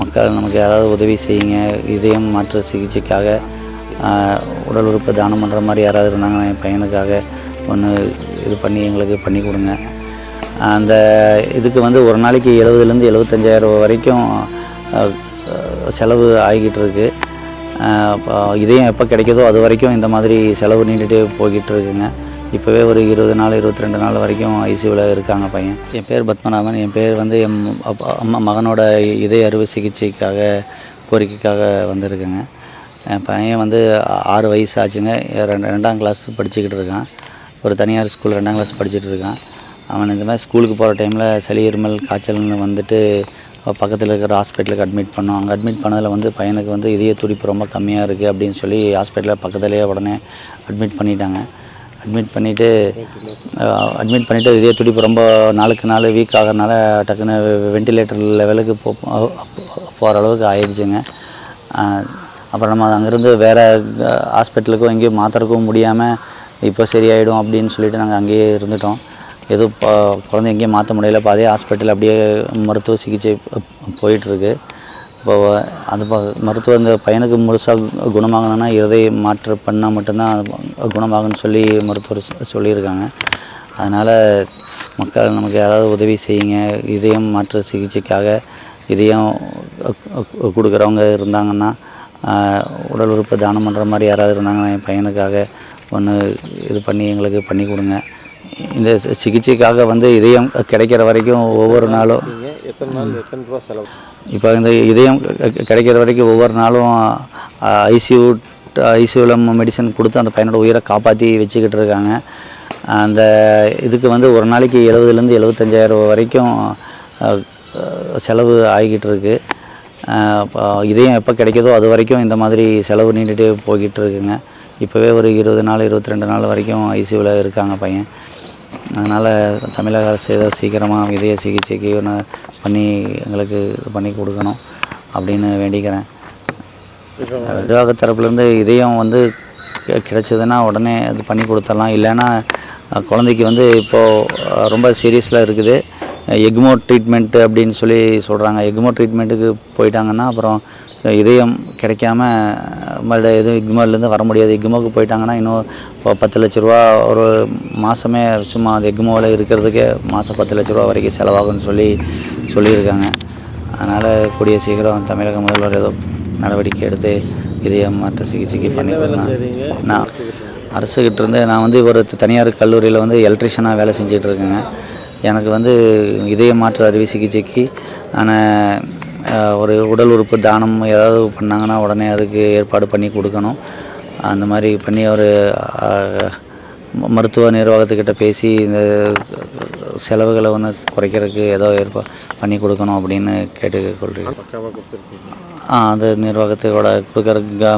மக்கள் நமக்கு யாராவது உதவி செய்யுங்க இதயம் மாற்று சிகிச்சைக்காக உடல் உறுப்பு தானம் பண்ணுற மாதிரி யாராவது இருந்தாங்கன்னா என் பையனுக்காக ஒன்று இது பண்ணி எங்களுக்கு பண்ணி கொடுங்க. அந்த இதுக்கு வந்து ஒரு நாளைக்கு எழுபதுலேருந்து எழுபத்தஞ்சாயிரம் வரைக்கும் செலவு ஆகிக்கிட்டு இருக்கு. இதயம் எப்போ கிடைக்கிதோ அது வரைக்கும் இந்த மாதிரி செலவு நீண்டுகிட்டே போய்கிட்டு இருக்குங்க. இப்போவே ஒரு இருபது நாள் இருபத்தி ரெண்டு நாள் வரைக்கும் ஐசியூவில் இருக்காங்க பையன். என் பேர் பத்மநாபன். என் பேர் வந்து என் அப்பா அம்மா மகனோட இதய அறுவை சிகிச்சைக்காக கோரிக்கைக்காக வந்திருக்குங்க. என் பையன் வந்து ஆறு வயசு ஆச்சுங்க. ரெண்டு ரெண்டாம் கிளாஸ் படிச்சுக்கிட்டு இருக்கான். ஒரு தனியார் ஸ்கூல் ரெண்டாம் கிளாஸ் படிச்சுட்டு இருக்கான். அவன் இந்த மாதிரி ஸ்கூலுக்கு போகிற டைமில் சளி இருமல் காய்ச்சல்னு வந்துட்டு பக்கத்தில் இருக்கிற ஹாஸ்பிட்டலுக்கு அட்மிட் பண்ணோம். அங்கே அட்மிட் பண்ணதில் வந்து பையனுக்கு வந்து இதய துடிப்பு ரொம்ப கம்மியாக இருக்குது அப்படின்னு சொல்லி ஹாஸ்பிட்டலில் பக்கத்துலேயே உடனே அட்மிட் பண்ணிட்டாங்க. அட்மிட் பண்ணிவிட்டு அட்மிட் பண்ணிவிட்டு இதய துடிப்பு ரொம்ப நாளுக்கு நாள் வீக் ஆகிறனால டக்குன்னு வெண்டிலேட்டர் லெவலுக்கு போ போகிற அளவுக்கு ஆயிடுச்சுங்க. அப்புறம் நம்ம அங்கேருந்து வேறு ஹாஸ்பிட்டலுக்கும் எங்கேயும் மாற்றுறக்கும் முடியாமல் இப்போ சரியாயிடும் அப்படின்னு சொல்லிட்டு நாங்கள் அங்கேயே இருந்துட்டோம். எதுவும் இப்போ குழந்தை எங்கேயும் மாற்ற முடியல. இப்போ அதே ஹாஸ்பிட்டல் அப்படியே மருத்துவ சிகிச்சை போயிட்டுருக்கு இப்போ அது மருத்துவ இந்த பையனுக்கு முழுசாக குணமாகணும்னா இருதய மாற்று பண்ணால் மட்டும்தான் குணமாகும்னு சொல்லி மருத்துவர் சொல்லியிருக்காங்க. அதனால் மக்கள் நமக்கு யாராவது உதவி செய்யுங்க. இதயம் மாற்று சிகிச்சைக்காக இதயம் கொடுக்குறவங்க இருந்தாங்கன்னா உடல் உறுப்பு தானம் பண்ணுற மாதிரி யாராவது இருந்தாங்கன்னா என் பையனுக்காக ஒன்று இது பண்ணி எங்களுக்கு பண்ணி கொடுங்க. இந்த சிகிச்சைக்காக வந்து இதயம் கிடைக்கிற வரைக்கும் ஒவ்வொரு நாளும் எத்தனை நாள் எத்தனை ரூபா செலவு? இப்போ இந்த இதயம் கிடைக்கிற வரைக்கும் ஒவ்வொரு நாளும் ஐசியூ ஐசியூவில் மெடிசன் கொடுத்து அந்த பையனோட உயிரை காப்பாற்றி வச்சுக்கிட்டு இருக்காங்க. அந்த இதுக்கு வந்து ஒரு நாளைக்கு எழுபதுலேருந்து எழுபத்தஞ்சாயிரம் வரைக்கும் செலவு ஆகிக்கிட்டு இருக்கு. இப்போ இதயம் எப்போ கிடைக்கிதோ அது வரைக்கும் இந்த மாதிரி செலவு நீண்டுகிட்டே போய்கிட்டு இருக்குங்க. இப்போவே ஒரு இருபது நாள் இருபத்தி ரெண்டு நாள் வரைக்கும் ஐசியூவில் இருக்காங்க பையன். அதனால் தமிழக அரசு ஏதோ சீக்கிரமாக இதய சிகிச்சைக்கு ஒன்று பண்ணி எங்களுக்கு இது பண்ணி கொடுக்கணும் அப்படின்னு வேண்டிக்கிறேன். நிர்வாக தரப்புலேருந்து இதயம் வந்து கி- கிடைச்சதுன்னா உடனே இது பண்ணி கொடுத்துடலாம் இல்லைன்னா குழந்தைக்கு வந்து இப்போது ரொம்ப சீரியஸில் இருக்குது. எக்மோ ட்ரீட்மெண்ட்டு அப்படின்னு சொல்லி சொல்கிறாங்க எக்மோ ட்ரீட்மெண்ட்டுக்கு போயிட்டாங்கன்னா அப்புறம் இதயம் கிடைக்காம மறுபடியும் எதுவும் எக்மோலேருந்து வர முடியாது. எக்மோக்கு போயிட்டாங்கன்னா இன்னும் இப்போ பத்து லட்ச ரூபா ஒரு மாதமே சும்மா அந்த எக்மோவில் இருக்கிறதுக்கே மாதம் பத்து லட்ச ரூபா வரைக்கும் செலவாகும்னு சொல்லி சொல்லியிருக்காங்க. அதனால் கூடிய சீக்கிரம் தமிழக முதல்வர் ஏதோ நடவடிக்கை எடுத்து இதயம் மாற்று சிகிச்சைக்கு பண்ணி நான் அரசுகிட்ட இருந்து நான் வந்து ஒரு தனியார் கல்லூரியில் வந்து எலக்ட்ரிஷியனாக வேலை செஞ்சுட்டு இருக்கேங்க. எனக்கு வந்து இதய மாற்று அறுவை சிகிச்சைக்கு ஆனால் ஒரு உடல் உறுப்பு தானம் ஏதாவது பண்ணாங்கன்னா உடனே அதுக்கு ஏற்பாடு பண்ணி கொடுக்கணும். அந்த மாதிரி பண்ணி ஒரு மருத்துவ நிர்வாகத்துக்கிட்ட பேசி இந்த செலவுகளை வந்து குறைக்கிறதுக்கு ஏதோ ஏற்பா பண்ணி கொடுக்கணும் அப்படின்னு கேட்டுக்கொள்கிறேன் அது நிர்வாகத்தோட கொடுக்குற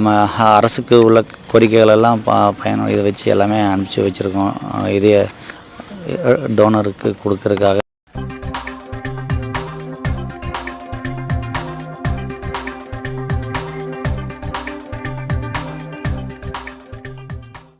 அரசுக்கு உள்ள கோரிக்கைகள் எல்லாம் ப பயணம் இதை வச்சு எல்லாமே அனுப்பிச்சி வச்சுருக்கோம். இதய டோனருக்கு கொடுக்கறதுக்காக